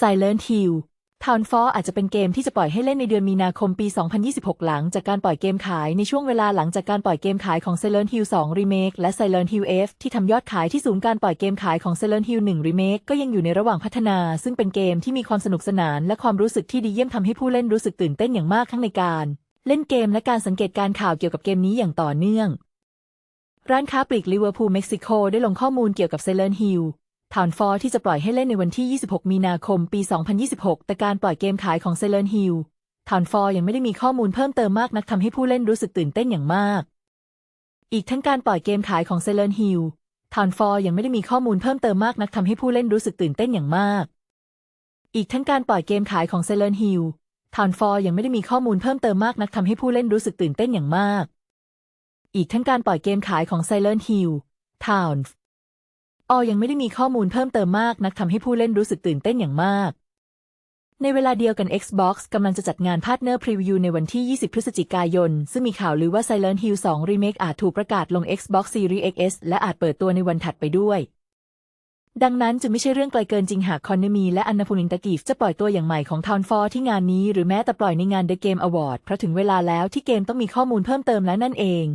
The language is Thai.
Silent Hill Townfall อาจจะเป็นเกมที่จะปล่อยให้เล่นในเดือนมีนาคมปี 2026 หลังจากการปล่อยเกมขายในช่วงเวลาหลังจากการปล่อยเกมขายของ Silent Hill 2 Remake และ Silent Hill F ที่ทำยอดขายที่สูงการปล่อยเกมขายของ Silent Hill 1 Remake ก็ยังอยู่ในระหว่างพัฒนา ซึ่งเป็นเกมที่มีความสนุกสนานและความรู้สึกที่ดีเยี่ยมทำให้ผู้เล่นรู้สึกตื่นเต้นอย่างมากทั้งในการ เล่นเกมและการสังเกตการข่าวเกี่ยวกับเกมนี้อย่างต่อเนื่อง ร้านค้าปลีกลิเวอร์พูลเม็กซิโกได้ลงข้อมูลเกี่ยวกับ Silent Hill Townfall ที่จะปล่อยให้เล่นในวันที่ 26 มีนาคม ปี 2026 แต่การปล่อยเกมขายของ Silent Hill Townfall ยังไม่ได้มีข้อมูลเพิ่มเติมมากนักทำให้ผู้เล่นรู้สึกตื่นเต้นอย่างมาก อีกทั้งการปล่อยเกมขายของ Silent Hill Townfall ยังไม่ได้มีข้อมูลเพิ่มเติมมากนักทำให้ผู้เล่นรู้สึกตื่นเต้นอย่างมาก อีกทั้งการปล่อยเกมขายของ Silent Hill Townfall ยังไม่ได้มีข้อมูลเพิ่มเติมมากนักทำให้ผู้เล่นรู้สึกตื่นเต้นอย่างมาก อีกทั้งการปล่อยเกมขายของ Silent Hill Town ออยังไม่ได้มีข้อมูลเพิ่มเติมมากนักทำให้ผู้เล่นรู้สึกตื่นเต้นอย่างมาก ในเวลาเดียวกัน Xbox กำลังจะจัดงานพาร์ทเนอร์พรีวิวในวันที่ 20 พฤศจิกายน ซึ่งมีข่าวลือว่า Silent Hill 2 Remake อาจถูกประกาศลง Xbox Series X และอาจเปิดตัวในวันถัดไปด้วย ดังนั้นจึงไม่ใช่เรื่องไกลเกินจริงหากคอนเนมีและอันนาพูนินตากีฟจะปล่อยตัวอย่างใหม่ของ Town f a l ที่งานนี้หรือแม้แต่ปล่อยในงาน The Game Award เพราะถึงเวลาแล้วที่เกมต้องมีข้อมูลเพิ่มเติมแล้วนั่นเอง